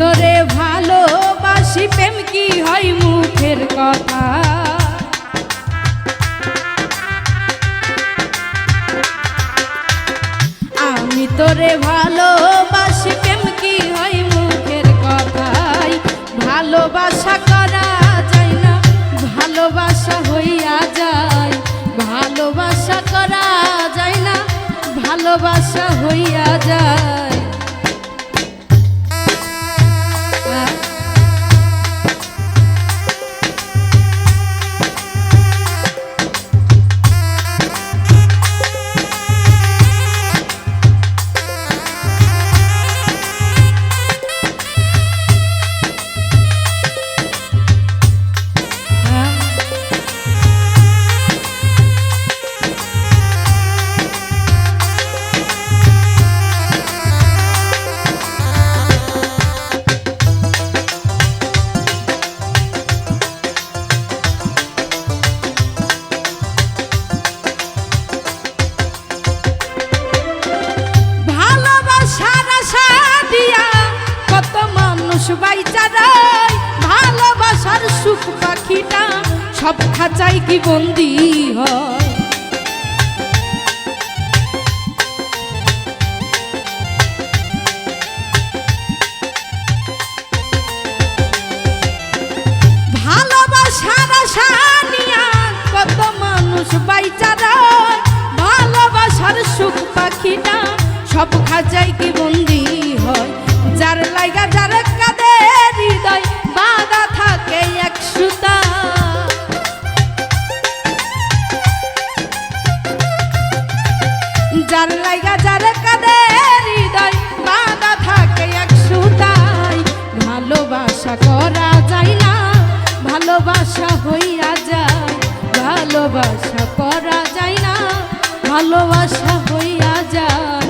তোরে ভালোবাসি, প্রেম কি হয় মুখের কথা? আমি তোরে ভালোবাসি, প্রেম কি হয় মুখের কথাই ভালোবাসা করা যায় না, ভালোবাসা হইয়া যায়। ভালোবাসা করা যায় না, ভালোবাসা হইয়া যায়। সব খাঁচাই কি বন্দি হয়? ভালোবাসার সুখ পাখিটা সব খাঁচাই কি বন্দি যার লাইগা যার কাঁদে হৃদয়, বাঁধা থাকে এক সুতাই ভালোবাসা করা যায় না, ভালোবাসা হইয়া যায়। ভালোবাসা করা যায় না, ভালোবাসা হইয়া যায়।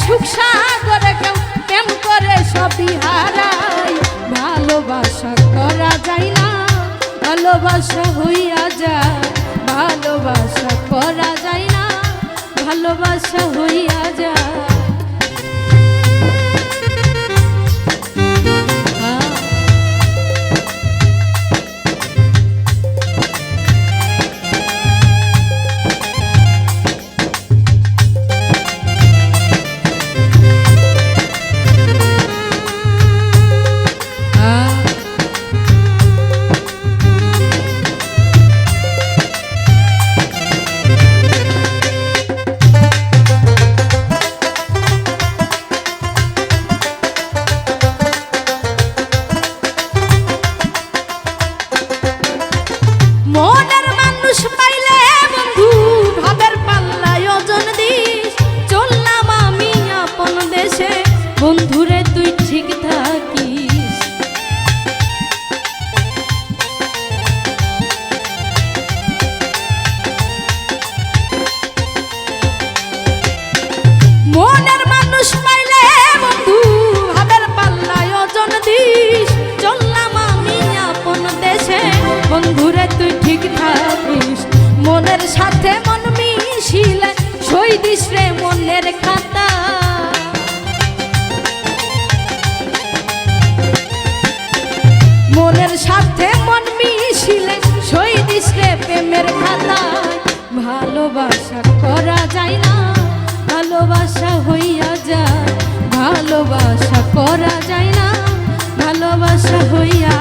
সুখ সাগরে কেউ প্রেম করে সবই হারাই ভালোবাসা করা যায় না, ভালোবাসা হইয়া যায়। ভালোবাসা করা যায় না, ভালোবাসা হইয়া যায়। বন্ধুরে, তুই ঠিক থাকিস। মনের মানুষ পাইলে বন্ধু, ভাবের পাল্লায় ওজন দিস। চললাম আমি আপন দেশে, বন্ধুরে, তুই ঠিক থাকিস। মনের সাথে মন মিশিলে, সই দিস রে মনের খাতা। প্রেমের খাতায় ভালোবাসা করা যায় না, ভালোবাসা হইয়া যায়। ভালোবাসা করা যায় না, ভালোবাসা হইয়া